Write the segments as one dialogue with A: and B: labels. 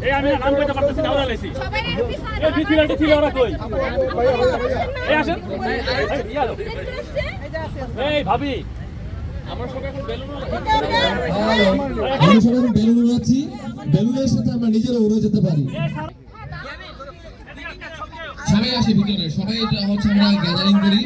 A: এই আমি নাম কইতে পারতেছি না ওরা লাইছি এই ভিথিলাটি ছিল ওরা কই এই আসেন এই, ইয়া লো। এই ভাবি আমার সঙ্গে এখন বেলুন
B: আমরা সবাই বেলুন উড়াচ্ছি বেলুনের সাথে আমরা নিজেরা উড়ে যেতে পারি সবাই আসে ভিতরে সবাই এটা হচ্ছে আমরা গ্যাদারিং করি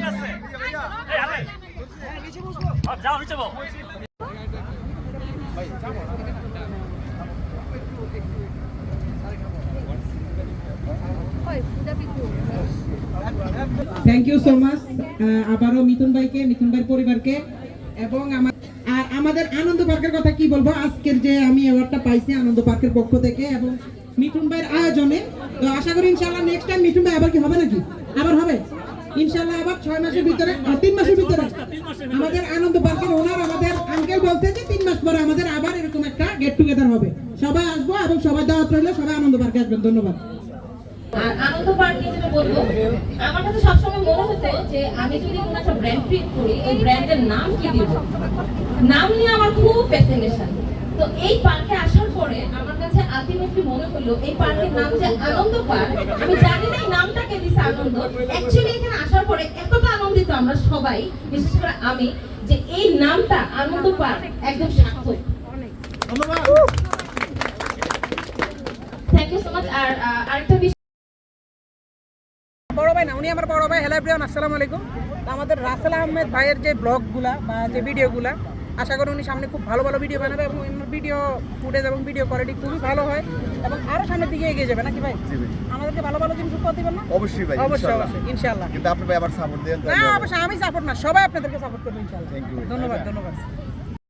C: থ্যাংক ইউ সো মাচ আবারও মিথুন ভাইকে, মিথুন ভাইয়ের পরিবারকে, এবং আমার আর আমাদের আনন্দ পার্কের কথা কি বলব? আজকের যে আমি অ্যাওয়ার্ডটা পাইছি আনন্দ পার্কের পক্ষ থেকে এবং মিঠুন ভাইয়ের আয়োজনে, তো আশা করি ইনশাল্লাহ নেক্সট টাইম মিঠুন ভাই আবার কি হবে নাকি? আবার হবে? ইনশাল্লাহ আবার ছয় মাসের ভিতরে তিন মাসের ভিতরে আমাদের আনন্দ পার্কের ওনার আমাদের আঙ্কেল বলতে যে তিন মাস পরে আমাদের আবার এরকম একটা গেট টুগেদার হবে। সবাই আসব এবং সবাই দাওয়াত রইলে, সবাই আনন্দ পার্কে আসবেন, ধন্যবাদ।
D: আমি এই নামটা কে দিছে আনন্দ। এখানে আসার পরে এতটা আনন্দিত আমরা সবাই, বিশেষ করে আমি, যে এই নামটা আনন্দ পার্ক একদম সার্থক। থ্যাংক ইউ সো মাচ আর আরেকটা বিষয়
C: বড় ভাই না উনি আমার বড় ভাই। হ্যালো এভরিওয়ান আসসালামু আলাইকুম। আমাদের রাসেল আহমেদ ভাইয়ের যে ব্লগগুলা বা যে ভিডিওগুলা আশা করি উনি সামনে খুব ভালো ভালো ভিডিও বানাবে এবং ভিডিও ফুটেজ এবং ভিডিও কোয়ালিটি খুবই ভালো হয় এবং আরও সামনের দিকে এগিয়ে যাবে নাকি ভাই? আমাদেরকে ভালো ভালো জিনিস উপহার দিবেন না?
E: অবশ্যই ভাই
C: অবশ্যই অবশ্যই ইনশাআল্লাহ
E: কিন্তু আপনি ভাই আবার সাপোর্ট দেন
C: না অবশ্যই আমি সাপোর্ট না সবাই আপনাদেরকে সাপোর্ট করব ইনশাআল্লাহ। ধন্যবাদ. ধন্যবাদ।